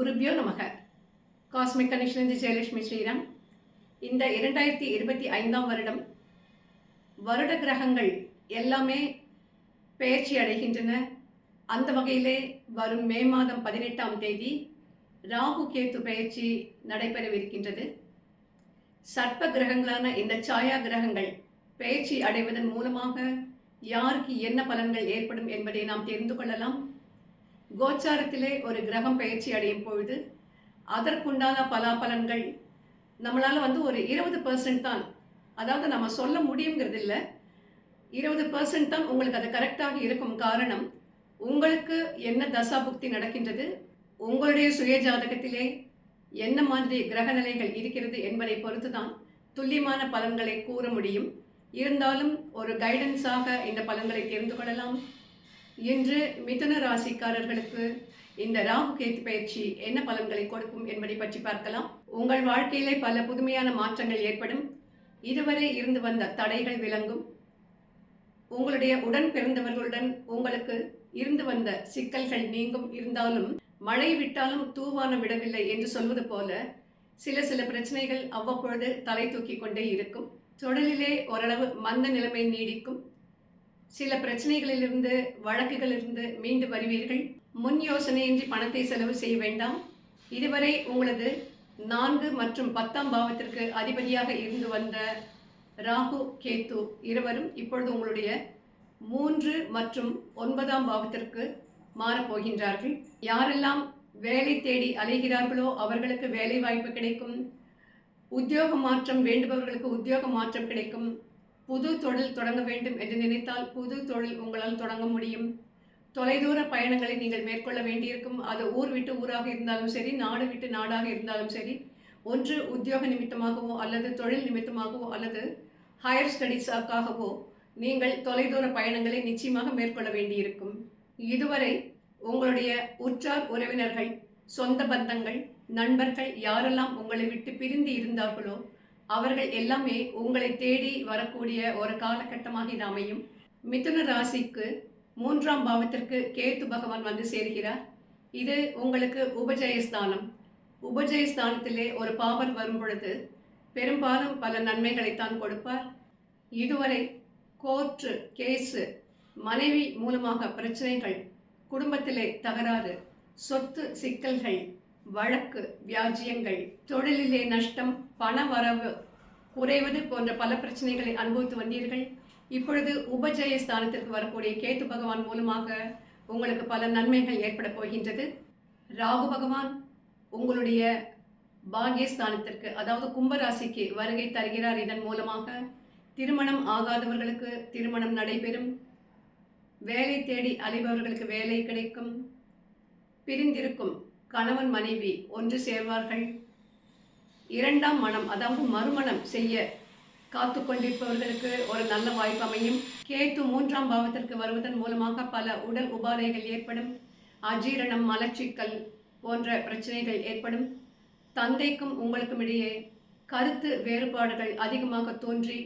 குருபியோ நமக. Cosmic connection Jayalakshmi Sriram. இந்த இரண்டாயிரத்தி இருபத்தி ஐந்தாம் வருடம் வருட கிரகங்கள் எல்லாமே பெயர்ச்சி அடைகின்றன. அந்த வகையிலே வரும் மே மாதம் பதினெட்டாம் தேதி ராகு கேத்து பயிற்சி நடைபெறவிருக்கின்றது. சர்ப்ப கிரகங்களான இந்த சாயா கிரகங்கள் பெயர்ச்சி அடைவதன் மூலமாக யாருக்கு என்ன பலன்கள் ஏற்படும் என்பதை நாம் தெரிந்து கொள்ளலாம். கோச்சாரத்திலே ஒரு கிரகம் பயிற்சி அடையும் பொழுது அதற்குண்டான பலாபலன்கள் நம்மளால் வந்து ஒரு இருபது பர்சன்ட் தான். அதாவது நம்ம சொல்ல முடியுங்கிறது இல்லை. இருபது பர்சன்ட் தான் உங்களுக்கு அது கரெக்டாக இருக்கும் காரணம் உங்களுக்கு என்ன தசா புக்தி நடக்கின்றது உங்களுடைய சுய ஜாதகத்திலே என்ன மாதிரி கிரக நிலைகள் இருக்கிறது என்பதை பொறுத்து தான் துல்லியமான பலன்களை கூற முடியும். இருந்தாலும் ஒரு கைடன்ஸாக இந்த பலன்களை தெரிந்து கொள்ளலாம். இன்று மிதுன ராசிக்காரர்களுக்கு இந்த ராகு கேத்து பயிற்சி என்ன பலன்களை கொடுக்கும் என்பதை பற்றி பார்க்கலாம். உங்கள் வாழ்க்கையிலே பல புதுமையான மாற்றங்கள் ஏற்படும். இதுவரை இருந்து வந்த தடைகள் விளங்கும். உங்களுடைய உடன் பிறந்தவர்களுடன் உங்களுக்கு இருந்து வந்த சிக்கல்கள் நீங்கும். இருந்தாலும் மழை விட்டாலும் தூவானம் விடவில்லை என்று சொல்வது போல சில சில பிரச்சனைகள் அவ்வப்பொழுது தலை தூக்கி கொண்டே இருக்கும். தொடலிலே ஓரளவு மந்த நிலைமை நீடிக்கும். சில பிரச்சனைகளிலிருந்து வழக்குகளிலிருந்து மீண்டு வருவீர்கள். முன் யோசனையின்றி பணத்தை செலவு செய்ய வேண்டாம். இதுவரை உங்களது நான்கு மற்றும் பத்தாம் பாவத்திற்கு அதிபதியாக இருந்து வந்த ராகு கேத்து இருவரும் இப்பொழுது உங்களுடைய மூன்று மற்றும் ஒன்பதாம் பாவத்திற்கு மாறப்போகின்றார்கள் யாரெல்லாம் வேலை தேடி அலைகிறார்களோ அவர்களுக்கு வேலை வாய்ப்பு கிடைக்கும். உத்தியோக மாற்றம் வேண்டுபவர்களுக்கு உத்தியோக மாற்றம் கிடைக்கும். புது தொழில் தொடங்க வேண்டும் என்று நினைத்தால் புது தொழில் உங்களால் தொடங்க முடியும். தொலைதூர பயணங்களை நீங்கள் மேற்கொள்ள வேண்டியிருக்கும். அது ஊர் விட்டு ஊராக இருந்தாலும் சரி நாடு விட்டு நாடாக இருந்தாலும் சரி ஒன்று உத்தியோக நிமித்தமாகவோ அல்லது தொழில் நிமித்தமாகவோ அல்லது ஹையர் ஸ்டடீஸாக்காகவோ நீங்கள் தொலைதூர பயணங்களை நிச்சயமாக மேற்கொள்ள வேண்டியிருக்கும். இதுவரை உங்களுடைய உற்றார் உறவினர்கள் சொந்த பந்தங்கள் நண்பர்கள் யாரெல்லாம் உங்களை விட்டு பிரிந்து இருந்தார்களோ அவர்கள் எல்லாமே உங்களை தேடி வரக்கூடிய ஒரு காலகட்டமாக இது அமையும். மிதுன ராசிக்கு மூன்றாம் பாவத்திற்கு கேத்து பகவான் வந்து சேர்கிறார். இது உங்களுக்கு உபஜயஸ்தானம். உபஜயஸ்தானத்திலே ஒரு பாவர் வரும் பொழுது பெரும்பாலும் பல நன்மைகளைத்தான் கொடுப்பார். இதுவரை கோர்ட்டு கேஸு மனைவி மூலமாக பிரச்சனைகள் குடும்பத்திலே தகராறு சொத்து சிக்கல்கள் வழக்கு வியாஜியங்கள் தொழிலிலே நஷ்டம் பண வரவு குறைவது போன்ற பல பிரச்சனைகளை அனுபவித்து வந்தீர்கள். இப்பொழுது உபஜய ஸ்தானத்திற்கு வரக்கூடிய கேத்து பகவான் மூலமாக உங்களுக்கு பல நன்மைகள் ஏற்பட போகின்றது. ராகு பகவான் உங்களுடைய பாகியஸ்தானத்திற்கு அதாவது கும்பராசிக்கு வருகை தருகிறார். இதன் மூலமாக திருமணம் ஆகாதவர்களுக்கு திருமணம் நடைபெறும். வேலை தேடி அலைபவர்களுக்கு வேலை கிடைக்கும். பிரிந்திருக்கும் கணவன் மனைவி ஒன்று சேர்வார்கள். இரண்டாம் மனம் அதாவது மறுமணம் செய்ய காத்து கொண்டிருப்பவர்களுக்கு ஒரு நல்ல வாய்ப்பு அமையும். கேத்து மூன்றாம் பாவத்திற்கு வருவதன் மூலமாக பல உடல் உபாதைகள் ஏற்படும். அஜீரணம் மலச்சிக்கல் போன்ற பிரச்சனைகள் ஏற்படும். தந்தைக்கும் உங்களுக்கும் இடையே கருத்து வேறுபாடுகள் அதிகமாக தோன்றி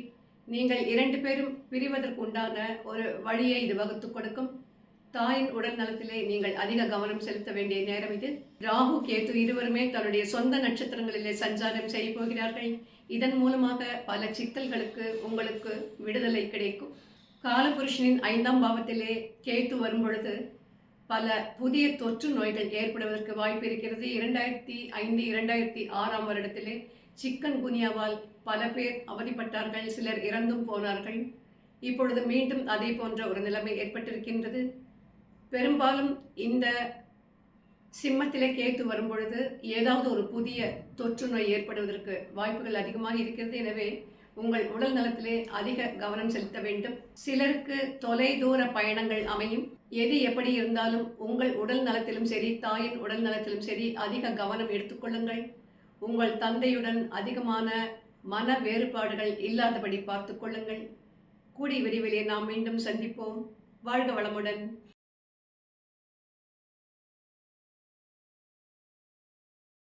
நீங்கள் இரண்டு பேரும் பிரிவதற்கு உண்டான ஒரு வழியை இது வகுத்து கொடுக்கும். தாயின் உடல் நலத்திலே நீங்கள் அதிக கவனம் செலுத்த வேண்டிய நேரம் இது. ராகு கேது இருவருமே தன்னுடைய சொந்த நட்சத்திரங்களிலே சஞ்சாரம் செய்ய போகிறார்கள். இதன் மூலமாக பல சிக்கல்களுக்கு உங்களுக்கு விடுதலை கிடைக்கும். காலபுருஷனின் ஐந்தாம் பாவத்திலே கேத்து வரும் பொழுது பல புதிய தொற்று நோய்கள் ஏற்படுவதற்கு வாய்ப்பு இருக்கிறது. இரண்டாயிரத்தி ஐந்து இரண்டாயிரத்தி ஆறாம் வருடத்திலே சிக்கன் குனியாவால் பல பேர் அவதிப்பட்டார்கள் சிலர் இறந்தும் போனார்கள். இப்பொழுது மீண்டும் அதே போன்ற ஒரு நிலைமை ஏற்பட்டிருக்கின்றது. பெரும்பாலும் இந்த சிம்மத்திலே கேத்து வரும்பொழுது ஏதாவது ஒரு புதிய தொற்று நோய் ஏற்படுவதற்கு வாய்ப்புகள் அதிகமாக இருக்கிறது. எனவே உங்கள் உடல் நலத்திலே அதிக கவனம் செலுத்த வேண்டும். சிலருக்கு தொலைதூர பயணங்கள் அமையும். எது எப்படி இருந்தாலும் உங்கள் உடல் நலத்திலும் சரி தாயின் உடல் நலத்திலும் சரி அதிக கவனம் எடுத்துக்கொள்ளுங்கள் உங்கள் தந்தையுடன் அதிகமான மன வேறுபாடுகள் இல்லாதபடி பார்த்து கொள்ளுங்கள். கூடி விரைவிலே நாம் மீண்டும் சந்திப்போம். வாழ்க வளமுடன்.